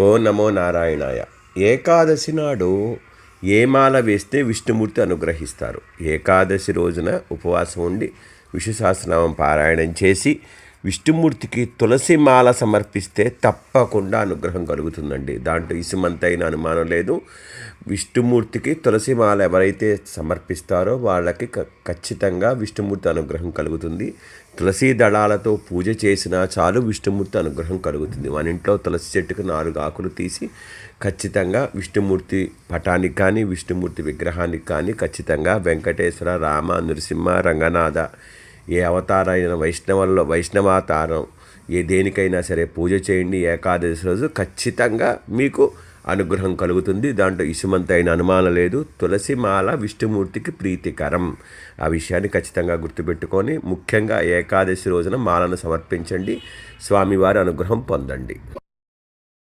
ఓ నమో నారాయణాయ. ఏకాదశి నాడు ఏ మాల వేస్తే విష్ణుమూర్తి అనుగ్రహిస్తారు? ఏకాదశి రోజున ఉపవాసం ఉండి విష్ణు సహస్రనామం పారాయణం చేసి విష్ణుమూర్తికి తులసి మాల సమర్పిస్తే తప్పకుండా అనుగ్రహం కలుగుతుందండి. దాంట్లో ఇసుమంతైన అనుమానం లేదు. విష్ణుమూర్తికి తులసి మాల ఎవరైతే సమర్పిస్తారో వాళ్ళకి క- ఖచ్చితంగా విష్ణుమూర్తి అనుగ్రహం కలుగుతుంది. తులసి దళాలతో పూజ చేసినా చాలు విష్ణుమూర్తి అనుగ్రహం కలుగుతుంది. మన ఇంట్లో తులసి చెట్టుకు నాలుగు ఆకులు తీసి ఖచ్చితంగా విష్ణుమూర్తి పటానికి కానీ విష్ణుమూర్తి విగ్రహానికి కానీ ఖచ్చితంగా వెంకటేశ్వర రామ నృసింహ రంగనాథ ఏ అవతారైన వైష్ణవంలో వైష్ణవాతారం ఏ దేనికైనా సరే పూజ చేయండి ఏకాదశి రోజు ఖచ్చితంగా మీకు అనుగ్రహం కలుగుతుంది. దాంట్లో ఇసుమంతైన అనుమానం లేదు. తులసి మాల విష్ణుమూర్తికి ప్రీతికరం. ఆ విషయాన్ని ఖచ్చితంగా గుర్తుపెట్టుకొని ముఖ్యంగా ఏకాదశి రోజున మాలను సమర్పించండి. స్వామివారి అనుగ్రహం పొందండి.